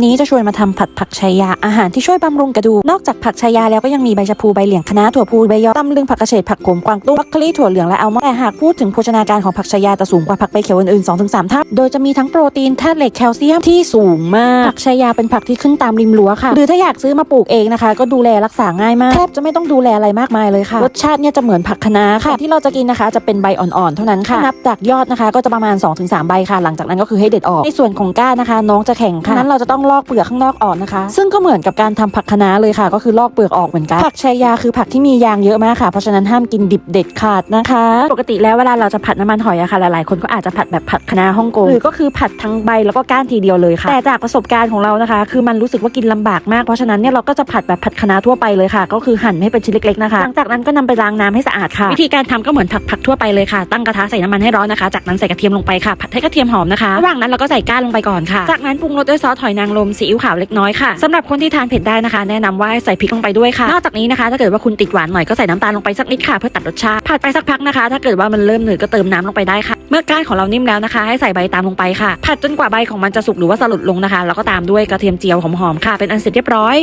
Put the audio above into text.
นี้จะชวนมาทำผัดผักชายาอาหารที่ช่วยบำรุงกระดูกนอกจากผักชายาแล้วก็ยังมีใบชะพูใบเหลียงคะน้าถั่วพูใบยอตำลึงผักกระเฉดผักโขมกวางตุ้งบรอกคลีถั่วเหลืองและอัลมอนด์แต่หากพูดถึงโภชนาการของผักชายาจะสูงกว่าผักใบเขียวอื่นๆ2-3เท่าโดยจะมีทั้งโปรตีนธาตุเหล็กแคลเซียมที่สูงมากผักชายาเป็นผักที่ขึ้นตามริมรั้วค่ะ หรือถ้าอยากซื้อมาปลูกเองนะคะ ก็ดูแลรักษาง่ายมากแทบจะไม่ต้องดูแลอะไรมากมายเลยค่ะรสชาติเนี่ยจะเหมือนผักคะน้าค่ะที่เราจะกินนะคะจะเป็นใบอ่อนๆเท่านั้นค่ะนับจากยอดนะคะ ก็จะประมาณ 2-3 ใบค่ะ หลังจากนั้นก็คือให้เด็ดออกในส่วนของก้านนะคะ น้องจะแข็งค่ะนั้นเราจะต้องลอกเปลือกข้างนอกออกนะคะ ซึ่งก็เหมือนกับการทำผักคะน้าเลยค่ะ ก็คือลอกเปลือกออกเหมือนกัน ผักชายาคือผักที่มียางเยอะมากค่ะ เพราะฉะนั้นห้ามกินดิบเด็ดขาดนะคะ ปกติแล้วเวลาเราจะผัดน้ำมันหอยอะค่ะ หลายๆ คนก็อาจจะผัดแบบผัดคะน้าฮ่องกงหรือก็คือผัดทั้งใบแล้วก็ก้านทีเดียวเลยค่ะ แต่จากประสบการณ์ของเรานะคะ คือมันรู้สึกว่ากินลำบากมาก เพราะฉะนั้นเนี่ยเราก็จะผัดแบบผัดคะน้าทั่วไปเลยค่ะ ก็คือหั่นให้เป็นชิ้นเล็กๆนะคะ หลังจากนั้นก็นำไปล้างน้ำให้สะอาดค่ะ วิธีการทำก็เหมือนผัดผักทั่วไปเลยค่ะ ตั้งกระทะใส่น้ำมันให้ร้อนนะคะ จากนั้นใส่กระเทียมลงไปค่ะ ผัดให้กระเทียมหอมนะคะระหว่างนั้นเราก็ใส่ก้านลงไปก่อนค่ะ จากนั้นปรุงรสด้วยซอสหอยนางลมซีอิ๊วขาวเล็กน้อยค่ะสำหรับคนที่ทานเผ็ดได้นะคะ แนะนำว่าใส่พริกลงไปด้วยค่ะ นอกจากนี้นะคะถ้าเกิดว่าคุณติดหวานหน่อยก็ใส่น้ำตาลลงไปสักนิดค่ะเพื่อตัดรสชาติผัดไปสักพักนะคะ ถ้าเกิดว่ามันเริ่มหนืดก็เติมน้ำลงไปได้ค่ะ เมื่อก้านของเรานิ่มแล้วนะคะ ให้ใส่ใบตามลงไปค่ะ ผัดจนกว่าใบของมันจะสุกหรือว่าสลดลงนะคะ แล้วก็ตามด้วยกระเทียมเจียวหอมๆค่ะเป็นอันเสร็จเรียบร้อย